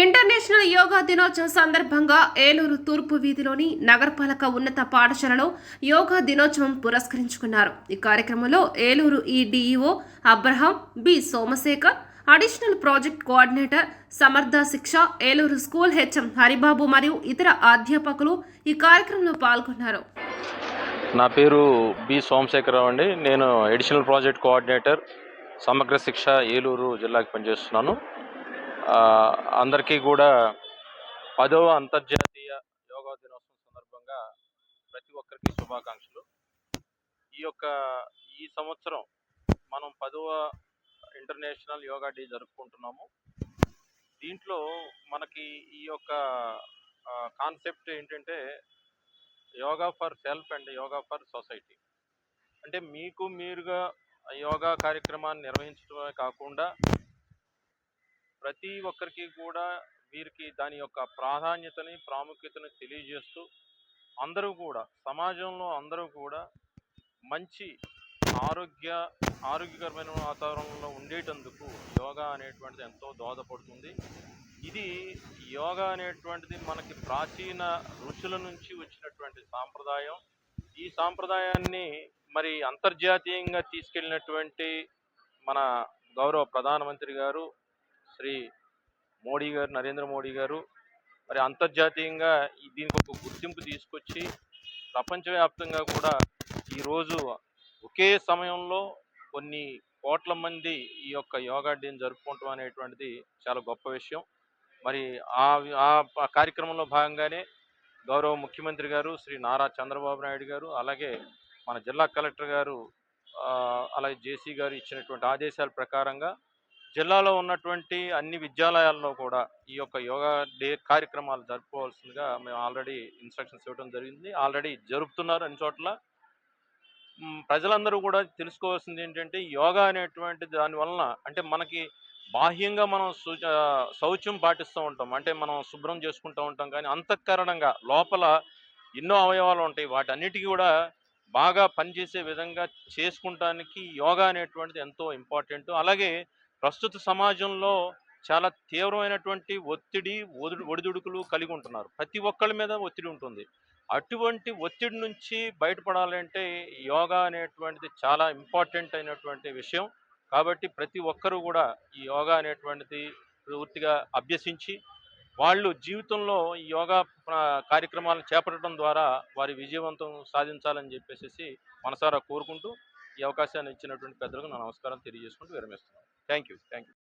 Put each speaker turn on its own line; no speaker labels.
International yoga దినోత్సవం సందర్భంగా ఏలూరు తూర్పు వీధిలోని నగరపాలక ఉన్నత పాఠశాలలో యోగా దినోత్సవం పురస్కరించుకున్నారు. ఈ కార్యక్రమంలో ఏలూరు ఈ DEO B Somasekhar additional project coordinator Samarth Shiksha Eluru school HM Haribabu మరియు ఇతర అధ్యాపకులు ఈ కార్యక్రమంలో పాల్గొన్నారు.
నా పేరు బి సోమశేఖరరావు అండి. నేను ఎడిషనల్ ప్రాజెక్ట్ కోఆర్డినేటర్ సమగ్ర శిక్ష ఏలూరు జిల్లాకి పనిచేస్తున్నాను. అందరికీ కూడా పదవ అంతర్జాతీయ యోగా దినోత్సవం సందర్భంగా ప్రతి ఒక్కరికి శుభాకాంక్షలు. ఈ యొక్క ఈ సంవత్సరం మనం పదవ ఇంటర్నేషనల్ యోగా డే జరుపుకుంటున్నాము. దీంట్లో మనకి ఈ యొక్క కాన్సెప్ట్ ఏంటంటే yoga for self and yoga for society. అంటే మీకు మీరుగా యోగా కార్యక్రమాన్ని నిర్వహించడమే కాకుండా ప్రతి ఒక్కరికి కూడా వీరికి దాని యొక్క ప్రాధాన్యతని ప్రాముఖ్యతని తెలియజేస్తూ అందరూ కూడా సమాజంలో అందరూ కూడా మంచి ఆరోగ్య ఆరోగ్యకరమైన వాతావరణంలో ఉండేటందుకు యోగా అనేటువంటిది ఎంతో దోహదపడుతుంది. ఇది యోగా అనేటువంటిది మనకి ప్రాచీన ఋషుల నుంచి వచ్చినటువంటి సాంప్రదాయం. ఈ సాంప్రదాయాన్ని మరి అంతర్జాతీయంగా తీసుకెళ్ళినటువంటి మన గౌరవ ప్రధానమంత్రి గారు శ్రీ మోడీ గారు నరేంద్ర మోడీ గారు మరి అంతర్జాతీయంగా దీనికి ఒక గుర్తింపు తీసుకొచ్చి ప్రపంచవ్యాప్తంగా కూడా ఈరోజు ఒకే సమయంలో కొన్ని కోట్ల మంది ఈ యొక్క యోగా డేని జరుపుకోవటం అనేటువంటిది చాలా గొప్ప విషయం. మరి ఆ ఆ కార్యక్రమంలో భాగంగానే గౌరవ ముఖ్యమంత్రి గారు శ్రీ నారా చంద్రబాబు నాయుడు గారు అలాగే మన జిల్లా కలెక్టర్ గారు అలాగే జేసీ గారు ఇచ్చినటువంటి ఆదేశాల ప్రకారంగా జిల్లాలో ఉన్నటువంటి అన్ని విద్యాలయాల్లో కూడా ఈ యొక్క యోగా డే కార్యక్రమాలు జరుపుకోవాల్సిందిగా మేము ఆల్రెడీ ఇన్స్ట్రక్షన్స్ ఇవ్వడం జరిగింది. ఆల్రెడీ జరుపుతున్నారు అన్ని చోట్ల. ప్రజలందరూ కూడా తెలుసుకోవాల్సింది ఏంటంటే యోగా అనేటువంటి దాని వలన అంటే మనకి బాహ్యంగా మనం శౌచ్యం పాటిస్తూ ఉంటాం. అంటే మనం శుభ్రం చేసుకుంటూ ఉంటాం కానీ అంతఃకరణంగా లోపల ఎన్నో అవయవాలు ఉంటాయి. వాటన్నిటికీ కూడా బాగా పనిచేసే విధంగా చేసుకుంటానికి యోగా అనేటువంటిది ఎంతో ఇంపార్టెంట్. అలాగే ప్రస్తుత సమాజంలో చాలా తీవ్రమైనటువంటి ఒత్తిడి ఒడిదుడుకులు కలిగి ఉంటున్నారు. ప్రతి ఒక్కళ్ళ మీద ఒత్తిడి ఉంటుంది. అటువంటి ఒత్తిడి నుంచి బయటపడాలంటే యోగా అనేటువంటిది చాలా ఇంపార్టెంట్ అయినటువంటి విషయం. కాబట్టి ప్రతి ఒక్కరూ కూడా ఈ యోగా అనేటువంటిది పూర్తిగా అభ్యసించి వాళ్ళు జీవితంలో ఈ యోగా కార్యక్రమాలను చేపట్టడం ద్వారా వారి విజయవంతం సాధించాలని చెప్పేసి మనసారా కోరుకుంటూ ఈ అవకాశాన్ని ఇచ్చినటువంటి పెద్దలకు నా నమస్కారం తెలియజేసుకుంటూ విరమిస్తున్నాను. Thank you thank you